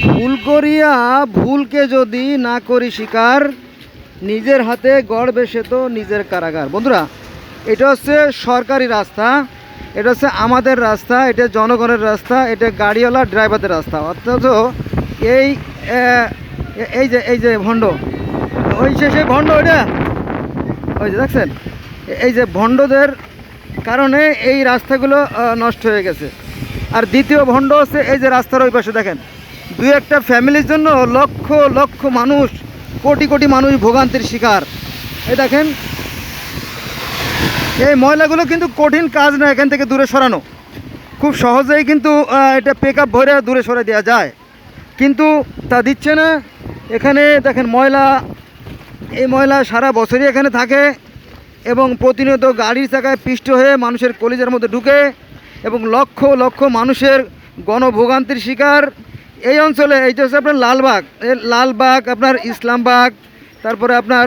ভুল করিয়া ভুলকে যদি না করি শিকার, নিজের হাতে গড় বেসে তো নিজের কারাগার। বন্ধুরা, এটা হচ্ছে সরকারি রাস্তা, এটা হচ্ছে আমাদের রাস্তা, এটা জনগণের রাস্তা, এটা গাড়িওয়ালা ড্রাইভারদের রাস্তা। অথচ এই এই যে এই যে ভণ্ড, ওই সে সেই ভণ্ড ওইটা, ওই যে দেখছেন, এই যে ভণ্ডদের কারণে এই রাস্তাগুলো নষ্ট হয়ে গেছে। আর দ্বিতীয় ভণ্ড হচ্ছে এই যে রাস্তার ওই পাশে, দেখেন দুই একটা ফ্যামিলির জন্য লক্ষ লক্ষ মানুষ, কোটি কোটি মানুষ ভোগান্তির শিকার। এই দেখেন, এই ময়লাগুলো কিন্তু কঠিন কাজ না এখান থেকে দূরে সরানো। খুব সহজেই কিন্তু এটা পিক আপ ভরে দূরে সরে দেওয়া যায়। কিন্তু তা দিচ্ছে না। এখানে দেখেন ময়লা, এই ময়লা সারা বছরই এখানে থাকে এবং প্রতিনিয়ত গাড়ির চাকায় পিষ্ট হয়ে মানুষের কলিজার মধ্যে ঢুকে এবং লক্ষ লক্ষ মানুষের গণভোগান্তির শিকার। এই অঞ্চলে এইটা হচ্ছে আপনার লালবাগ। লালবাগ, আপনার ইসলামবাগ, তারপরে আপনার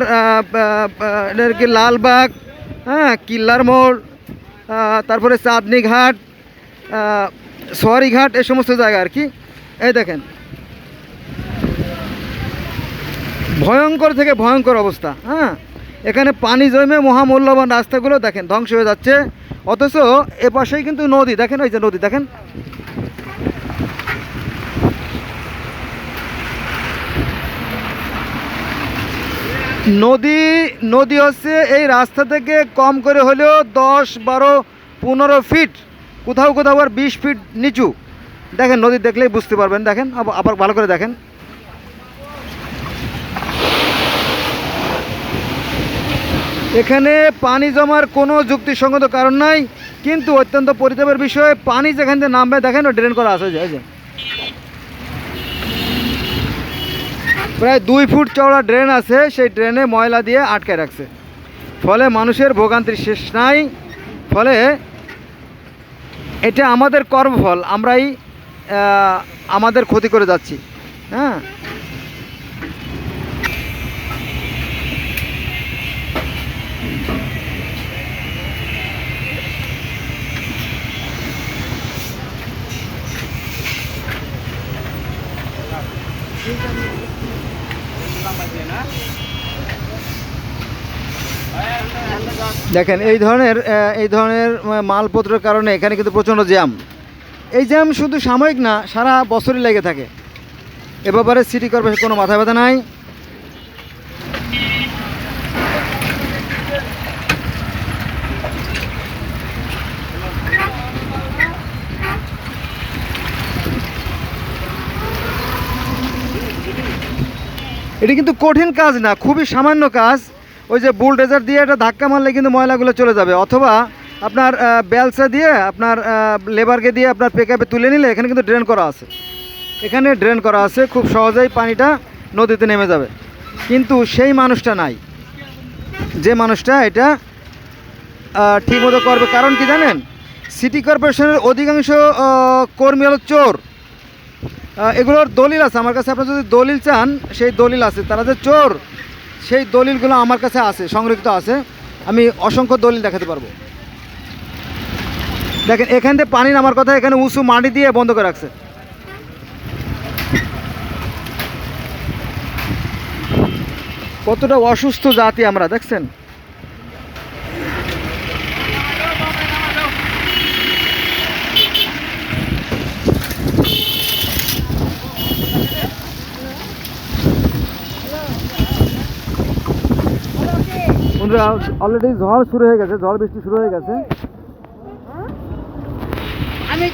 এটা কি লালবাগ হ্যাঁ কিল্লার মোড় তারপরে চাঁদনি ঘাট সোয়ারি ঘাট, এই সমস্ত জায়গা আর কি। এই দেখেন। ভয়ঙ্কর থেকে ভয়ঙ্কর অবস্থা হ্যাঁ। এখানে পানি জমে মহামূল্যবান রাস্তাগুলো দেখেন ধ্বংস হয়ে যাচ্ছে। অথচ এ পাশেই কিন্তু নদী, দেখেন ওই যে নদী, দেখেন। নদী নদী হচ্ছে এই রাস্তা থেকে কম করে হলেও দশ, বারো, পনেরো ফিট কোথাও কোথাও আর বিশ ফিট নিচু। দেখেন, নদী দেখলেই বুঝতে পারবেন। দেখেন আবার আবার ভালো করে দেখেন। এখানে পানি জমার কোনো যুক্তিসঙ্গত কারণ নাই, কিন্তু অত্যন্ত পরিতাপের বিষয়ে, পানি যেখান থেকে নামবে, দেখেন ড্রেন করা আছে যে এই যে। প্রায় দুই ফুট চওড়া ড্রেন আছে, সেই ড্রেনে ময়লা দিয়ে আটকে রাখছে। ফলে মানুষের ভোগান্তির শেষ নাই। ফলে এটা আমাদের কর্মফল, আমরাই আমাদের ক্ষতি করে যাচ্ছি। হ্যাঁ? দেখেন, এই ধরনের এই ধরনের মালপত্রের কারণে এখানে কিন্তু প্রচণ্ড জ্যাম। এই জ্যাম শুধু সাময়িক না, সারা বছরই লেগে থাকে। এ ব্যাপারে সিটি কর্পোরেশন কোনো মাথা ব্যথা নাই। এটি কিন্তু কঠিন কাজ না, খুবই সামান্য কাজ। ওই যে বুলডেজার দিয়ে একটা ধাক্কা মারলে কিন্তু ময়লাগুলো চলে যাবে। অথবা আপনার ব্যালসা দিয়ে আপনার লেবারকে দিয়ে আপনার পেকআপে তুলে নিলে এখানে কিন্তু ড্রেন করা আছে। এখানে ড্রেন করা আছে, খুব সহজেই পানিটা নদীতে নেমে যাবে। কিন্তু সেই মানুষটা নাই। যে মানুষটা এটা ঠিকমতো করবে। কারণ কি জানেন? সিটি কর্পোরেশনের অধিকাংশ কর্মী হলো চোর। এগুলোর দলিল আছে। আমার কাছে আপনার যদি দলিল চান, সেই দলিল আছে। তারা যে চোর, সেই দলিলগুলো আমার কাছে আছে, সংরক্ষিত আছে। আমি অসংখ্য দলিল দেখাতে পারব। দেখেন, এখান থেকে পানি নামার কথা এখানে উঁচু মাটি দিয়ে বন্ধ করে রাখছে। কতটা অসুস্থ জাতি আমরা, দেখছেন? বন্ধুরা অলরেডি ঝড় শুরু হয়ে গেছে ঝড় বৃষ্টি শুরু হয়ে গেছে। আমি